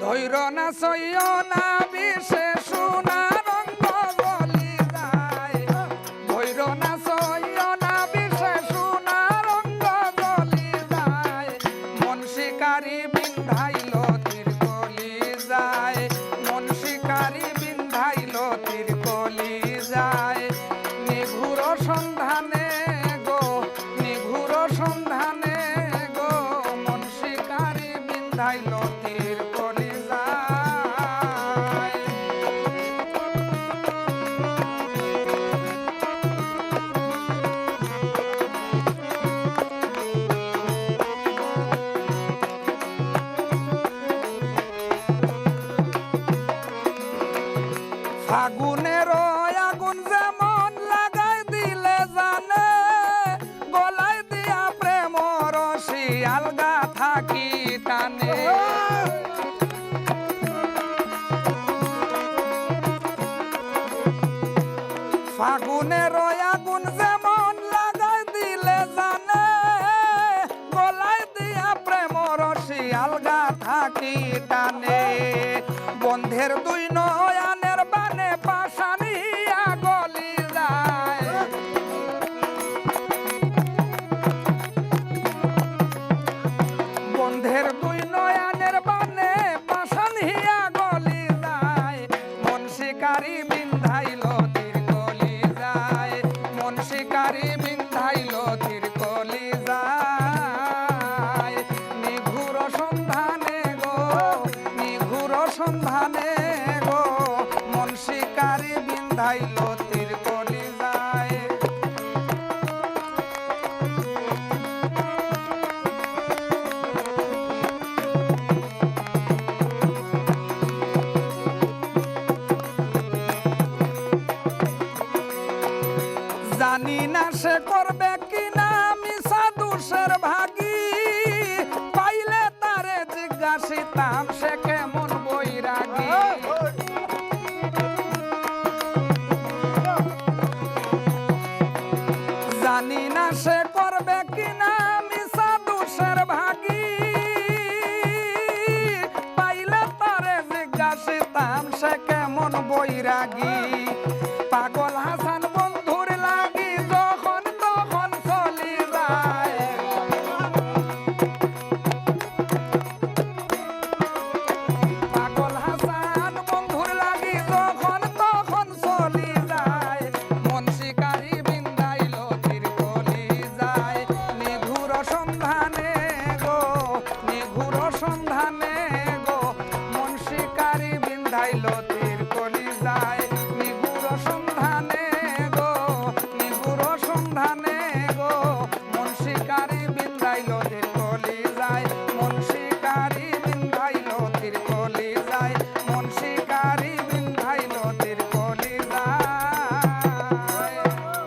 ধৈর না সইয় না, বিষে সোনা, রঙ্গ গলি যায়। ধৈর না সইয় না, বিষে সোনা, রঙ্গ গলি যায়। মন শিকারি বিন্ধাইল তীর গলি যায়। মন শিকারি বিন্ধাইল তীর গলি যায়। নিঘুর সন্ধানে গো নিঘুর সন্ধানে গো। মন শিকারি বিন্ধাইল তীর আলগা থাকি টানে। ফাগুনের আগুন যেমন লাগাই দিলে জানে, গলায় দিয়া প্রেম রসি আলগা থাকি টানে। বন্ধের দুই নয়ানের জানি না সে করবে কিনা মিশা দুষের ভাগি। পাইলে তারে জিজ্ঞাসিতাম, সে কেমন বৈরাগী। জানি না সে করবে কিনা মিশা দুষের ভাগি। পাইলে তারে জিজ্ঞাসিতাম, সে কেমন বৈরাগী। Bye.